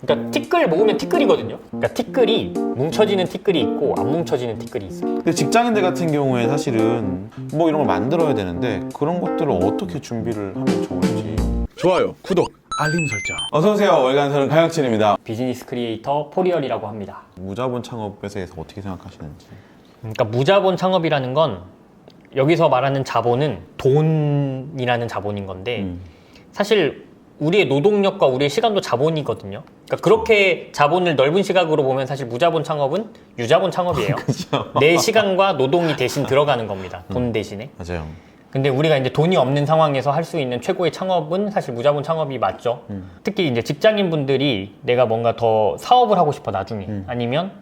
그러니까 티끌 모으면 티끌이거든요. 그러니까 티끌이 뭉쳐지는 티끌이 있고 안 뭉쳐지는 티끌이 있어요. 근데 직장인들 같은 경우에 사실은 뭐 이런 걸 만들어야 되는데 그런 것들을 어떻게 준비를 하면 좋을지. 좋아요, 구독, 알림 설정. 어서 오세요. 월간사는 강혁진입니다. 비즈니스 크리에이터 포리얼이라고 합니다. 무자본 창업에 대해서 어떻게 생각하시는지. 그러니까 무자본 창업이라는 건 여기서 말하는 자본은 돈이라는 자본인 건데 음. 사실 우리의 노동력과 우리의 시간도 자본이거든요. 그러니까 그렇게 자본을 넓은 시각으로 보면 사실 무자본 창업은 유자본 창업이에요. 내 시간과 노동이 대신 들어가는 겁니다. 돈 대신에. 맞아요. 근데 우리가 이제 돈이 없는 상황에서 할 수 있는 최고의 창업은 사실 무자본 창업이 맞죠. 음. 특히 이제 직장인 분들이 내가 뭔가 더 사업을 하고 싶어 나중에 음. 아니면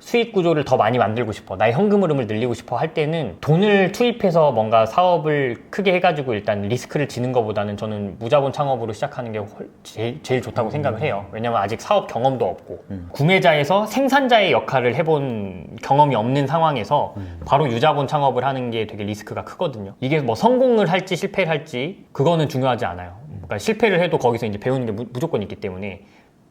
수익 구조를 더 많이 만들고 싶어 나의 현금 흐름을 늘리고 싶어 할 때는 돈을 투입해서 뭔가 사업을 크게 해가지고 일단 리스크를 지는 것보다는 저는 무자본 창업으로 시작하는 게 훨- 제일, 제일 좋다고 생각을 해요. 왜냐면 아직 사업 경험도 없고 구매자에서 생산자의 역할을 해본 경험이 없는 상황에서 바로 유자본 창업을 하는 게 되게 리스크가 크거든요. 이게 뭐 성공을 할지 실패를 할지 그거는 중요하지 않아요. 그러니까 실패를 해도 거기서 이제 배우는 게 무- 무조건 있기 때문에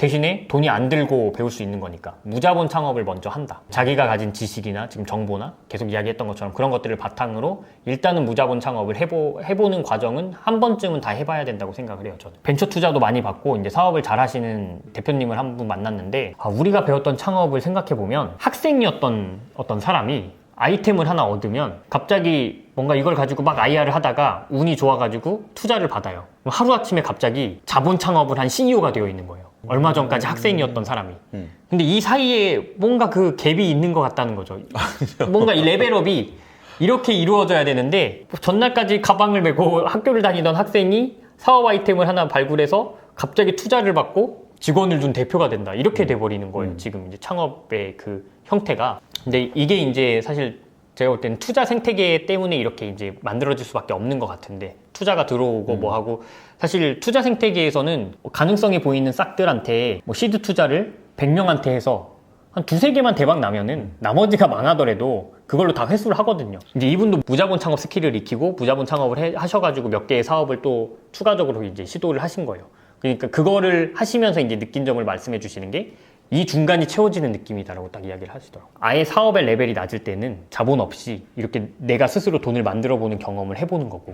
대신에 돈이 안 들고 배울 수 있는 거니까 무자본 창업을 먼저 한다. 자기가 가진 지식이나 지금 정보나 계속 이야기했던 것처럼 그런 것들을 바탕으로 일단은 무자본 창업을 해보, 해보는 과정은 한 번쯤은 다 해봐야 된다고 생각을 해요. 저는 벤처 투자도 많이 받고 이제 사업을 잘 하시는 대표님을 한 분 만났는데 아, 우리가 배웠던 창업을 생각해 보면 학생이었던 어떤 사람이 아이템을 하나 얻으면 갑자기 뭔가 이걸 가지고 막 IR을 하다가 운이 좋아가지고 투자를 받아요. 하루아침에 갑자기 자본 창업을 한 CEO가 되어 있는 거예요. 얼마 전까지 학생이었던 사람이. 음. 근데 이 사이에 뭔가 그 갭이 있는 것 같다는 거죠. 뭔가 이 레벨업이 이렇게 이루어져야 되는데 전날까지 가방을 메고 학교를 다니던 학생이 사업 아이템을 하나 발굴해서 갑자기 투자를 받고 직원을 둔 대표가 된다. 이렇게 돼버리는 거예요. 지금 이제 창업의 그 형태가. 근데 이게 이제 사실 제가 볼 때는 투자 생태계 때문에 이렇게 이제 만들어질 수밖에 없는 것 같은데 투자가 들어오고 뭐 하고 사실 투자 생태계에서는 가능성이 보이는 싹들한테 뭐 시드 투자를 100명한테 해서 한 두세 개만 대박 나면은 나머지가 망하더라도 그걸로 다 회수를 하거든요. 이제 이분도 무자본 창업 스킬을 익히고 무자본 창업을 해- 하셔가지고 몇 개의 사업을 또 추가적으로 이제 시도를 하신 거예요. 그러니까 그거를 하시면서 이제 느낀 점을 말씀해 주시는 게 이 중간이 채워지는 느낌이다라고 딱 이야기를 하시더라고요. 아예 사업의 레벨이 낮을 때는 자본 없이 이렇게 내가 스스로 돈을 만들어 보는 경험을 해보는 거고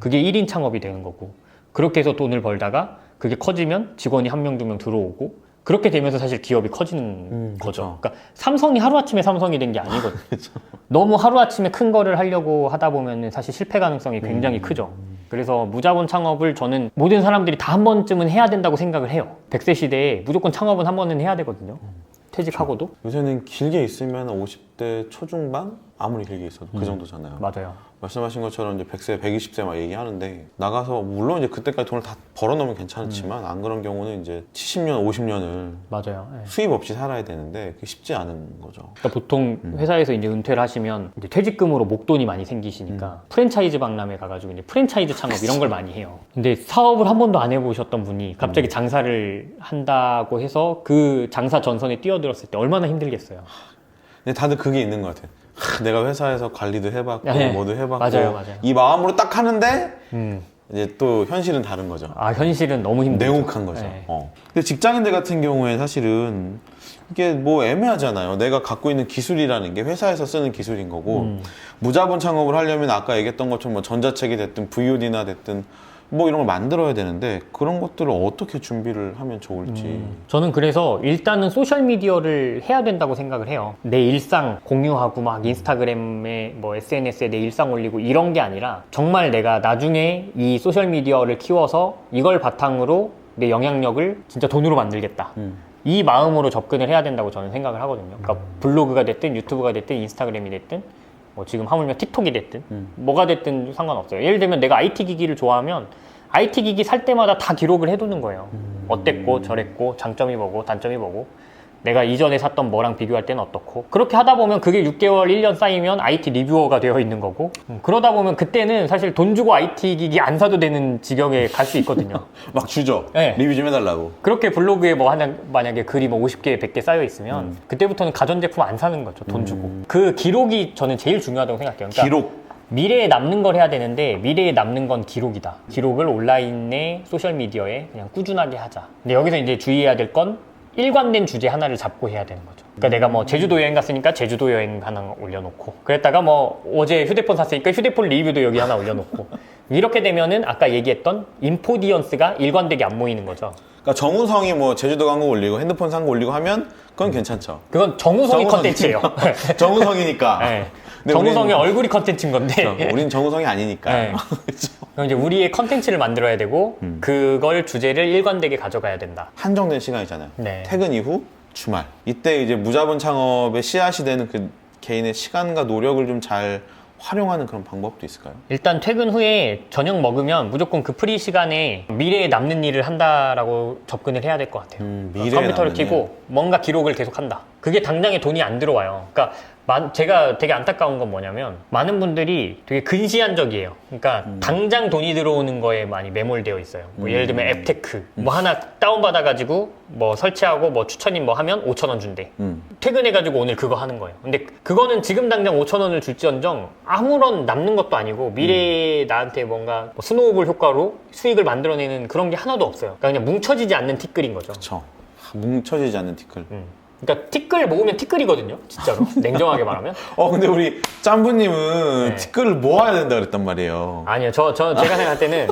그게 1인 창업이 되는 거고 그렇게 해서 돈을 벌다가 그게 커지면 직원이 한 명 두 명 들어오고 그렇게 되면서 사실 기업이 커지는 음, 거죠. 그쵸. 그러니까 삼성이 하루아침에 삼성이 된 게 아니거든요. 너무 하루아침에 큰 거를 하려고 하다 보면 사실 실패 가능성이 굉장히 크죠. 그래서 무자본 창업을 저는 모든 사람들이 다 한 번쯤은 해야 된다고 생각을 해요. 100세 시대에 무조건 창업은 한 번은 해야 되거든요. 퇴직하고도. 요새는 길게 있으면 50대 초중반? 아무리 길게 있어도 그 정도잖아요. 맞아요. 말씀하신 것처럼 이제 100세, 120세 막 얘기하는데 나가서 물론 이제 그때까지 돈을 다 벌어놓으면 괜찮지만 안 그런 경우는 이제 70년, 50년을 맞아요. 예. 수입 없이 살아야 되는데 그게 쉽지 않은 거죠. 그러니까 보통 회사에서 이제 은퇴를 하시면 이제 퇴직금으로 목돈이 많이 생기시니까 프랜차이즈 박람회 가가지고 이제 프랜차이즈 창업 이런 걸 많이 해요. 근데 사업을 한 번도 안 해보셨던 분이 갑자기 장사를 한다고 해서 그 장사 전선에 뛰어들었을 때 얼마나 힘들겠어요. 근데 다들 그게 있는 것 같아요. 하, 내가 회사에서 관리도 해봤고 네. 뭐도 해봤고 맞아요, 맞아요. 이 마음으로 딱 하는데 음. 이제 또 현실은 다른 거죠. 아 현실은 너무 힘들죠. 냉혹한 거죠. 네. 어. 근데 직장인들 같은 경우에 사실은 이게 뭐 애매하잖아요. 내가 갖고 있는 기술이라는 게 회사에서 쓰는 기술인 거고 음. 무자본 창업을 하려면 아까 얘기했던 것처럼 뭐 전자책이 됐든 VOD나 됐든 뭐 이런 걸 만들어야 되는데 그런 것들을 어떻게 준비를 하면 좋을지. 저는 그래서 일단은 소셜 미디어를 해야 된다고 생각을 해요. 내 일상 공유하고 막 인스타그램에 뭐 SNS에 내 일상 올리고 이런 게 아니라 정말 내가 나중에 이 소셜 미디어를 키워서 이걸 바탕으로 내 영향력을 진짜 돈으로 만들겠다. 음. 이 마음으로 접근을 해야 된다고 저는 생각을 하거든요. 그러니까 블로그가 됐든 유튜브가 됐든 인스타그램이 됐든 뭐 지금 하물며 틱톡이 됐든 뭐가 됐든 상관없어요. 예를 들면 내가 IT 기기를 좋아하면 IT 기기 살 때마다 다 기록을 해두는 거예요. 어땠고 저랬고 장점이 뭐고 단점이 뭐고 내가 이전에 샀던 뭐랑 비교할 때는 어떻고 그렇게 하다 보면 그게 6개월 1년 쌓이면 IT 리뷰어가 되어 있는 거고 음, 그러다 보면 그때는 사실 돈 주고 IT 기기 안 사도 되는 지경에 갈 수 있거든요. 막 주죠. 네. 리뷰 좀 해달라고. 그렇게 블로그에 뭐 하나 만약에 글이 뭐 50개, 100개 쌓여 있으면 그때부터는 가전제품 안 사는 거죠. 돈 주고. 그 기록이 저는 제일 중요하다고 생각해요. 그러니까 기록. 미래에 남는 걸 해야 되는데 미래에 남는 건 기록이다. 기록을 온라인의 소셜 미디어에 그냥 꾸준하게 하자. 근데 여기서 이제 주의해야 될건 일관된 주제 하나를 잡고 해야 되는 거죠. 그러니까 내가 뭐 제주도 여행 갔으니까 제주도 여행 하나 올려놓고 그랬다가 뭐 어제 휴대폰 샀으니까 휴대폰 리뷰도 여기 하나 올려놓고 이렇게 되면은 아까 얘기했던 인포디언스가 일관되게 안 모이는 거죠. 그러니까 정우성이 뭐 제주도 간거 올리고 핸드폰 산거 올리고 하면 그건 괜찮죠. 그건 정우성이 정우성이- 컨텐츠예요. 정우성이니까. 네. 정우성의 우리는- 얼굴이 컨텐츠인 건데 그렇죠. 우린 정우성이 아니니까. 네. 그럼 이제 우리의 컨텐츠를 만들어야 되고 음. 그걸 주제를 일관되게 가져가야 된다. 한정된 시간이잖아요. 네. 퇴근 이후 주말. 이때 이제 무자본 창업의 씨앗이 되는 그 개인의 시간과 노력을 좀 잘 활용하는 그런 방법도 있을까요? 일단 퇴근 후에 저녁 먹으면 무조건 그 프리 시간에 미래에 남는 일을 한다라고 접근을 해야 될 것 같아요. 음, 그러니까 미래에 컴퓨터를 남는 켜고 뭔가 기록을 계속 한다. 그게 당장에 돈이 안 들어와요. 그러니까 마- 제가 되게 안타까운 건 뭐냐면 많은 분들이 되게 근시안적이에요. 그러니까 음. 당장 돈이 들어오는 거에 많이 매몰되어 있어요. 뭐 예를 들면 앱테크 뭐 하나 다운 받아가지고 뭐 설치하고 뭐 추천인 뭐 하면 5천 원 준대. 음. 퇴근해가지고 오늘 그거 하는 거예요. 근데 그거는 지금 당장 5천 원을 줄지언정 아무런 남는 것도 아니고 미래에 나한테 뭔가 뭐 스노우볼 효과로 수익을 만들어내는 그런 게 하나도 없어요. 그러니까 그냥 뭉쳐지지 않는 티끌인 거죠. 그쵸. 뭉쳐지지 않는 티끌. 음. 그러니까 티끌 모으면 티끌이거든요. 진짜로. 냉정하게 말하면. 어, 근데 우리 짬부님은 네. 티끌을 모아야 된다 그랬단 말이에요. 아니요. 저, 저, 제가 생각할 때는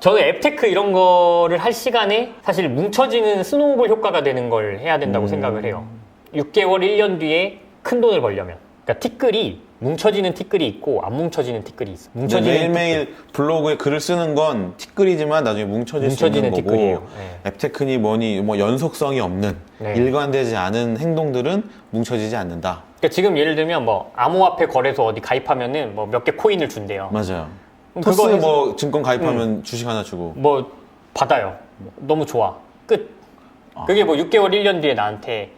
저는 앱테크 이런 거를 할 시간에 사실 뭉쳐지는 스노우볼 효과가 되는 걸 해야 된다고 생각을 해요. 6개월, 1년 뒤에 큰 돈을 벌려면. 그러니까 티끌이 뭉쳐지는 티끌이 있고 안 뭉쳐지는 티끌이 있어. 이제 뭉쳐지는 매일매일 블로그에 글을 쓰는 건 티끌이지만 나중에 뭉쳐질 수 뭉쳐지는 있는 거고 티끌이에요. 네. 앱테크니 뭐니 뭐 연속성이 없는 네. 일관되지 않은 행동들은 뭉쳐지지 않는다. 그러니까 지금 예를 들면 뭐 암호화폐 거래소 어디 가입하면은 뭐 몇 개 코인을 준대요. 맞아요. 그럼 토스 그거 해서- 뭐 증권 가입하면 주식 하나 주고 뭐 받아요. 너무 좋아. 끝. 그게 뭐 6개월, 1년 뒤에 나한테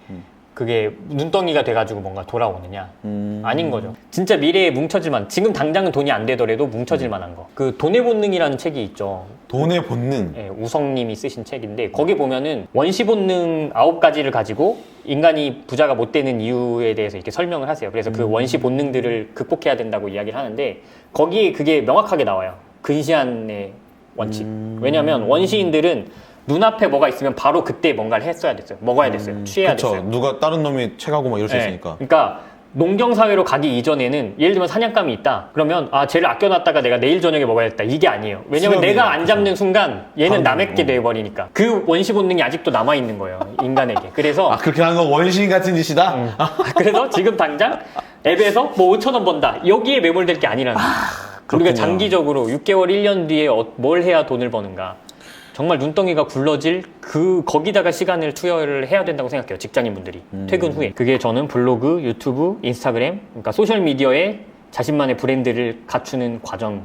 그게 눈덩이가 돼가지고 뭔가 돌아오느냐? 음. 아닌 거죠. 진짜 미래에 뭉쳐질만 지금 당장은 돈이 안 되더라도 뭉쳐질 만한 거. 그 돈의 본능이라는 책이 있죠. 돈의 본능. 예, 우성님이 쓰신 책인데 거기 보면은 원시 본능 아홉 가지를 가지고 인간이 부자가 못 되는 이유에 대해서 이렇게 설명을 하세요. 그래서 그 원시 본능들을 극복해야 된다고 이야기를 하는데 거기에 그게 명확하게 나와요. 근시안의 원칙. 왜냐하면 원시인들은 눈앞에 뭐가 있으면 바로 그때 뭔가를 했어야 됐어요. 먹어야 됐어요. 취해야 그쵸. 됐어요. 누가 다른 놈이 채가고 막 이럴 수 네. 있으니까. 그러니까 농경 사회로 가기 이전에는 예를 들면 사냥감이 있다. 그러면 아 쟤를 아껴놨다가 내가 내일 저녁에 먹어야겠다. 이게 아니에요. 왜냐면 수염이 내가 안 잡는 순간 얘는 남의 게 어. 돼버리니까 그 원시 본능이 아직도 남아 있는 거예요. 인간에게. 그래서 아 그렇게 하는 건 원시인 같은 짓이다. 음. 그래서 지금 당장 앱에서 뭐 5천 원 번다. 여기에 매몰될 게 아니라는 거예요. 우리가 그렇군요. 장기적으로 6개월, 1년 뒤에 어- 뭘 해야 돈을 버는가. 정말 눈덩이가 굴러질 그 거기다가 시간을 투여를 해야 된다고 생각해요. 직장인분들이 퇴근 후에. 그게 저는 블로그, 유튜브, 인스타그램, 그러니까 소셜 미디어에 자신만의 브랜드를 갖추는 과정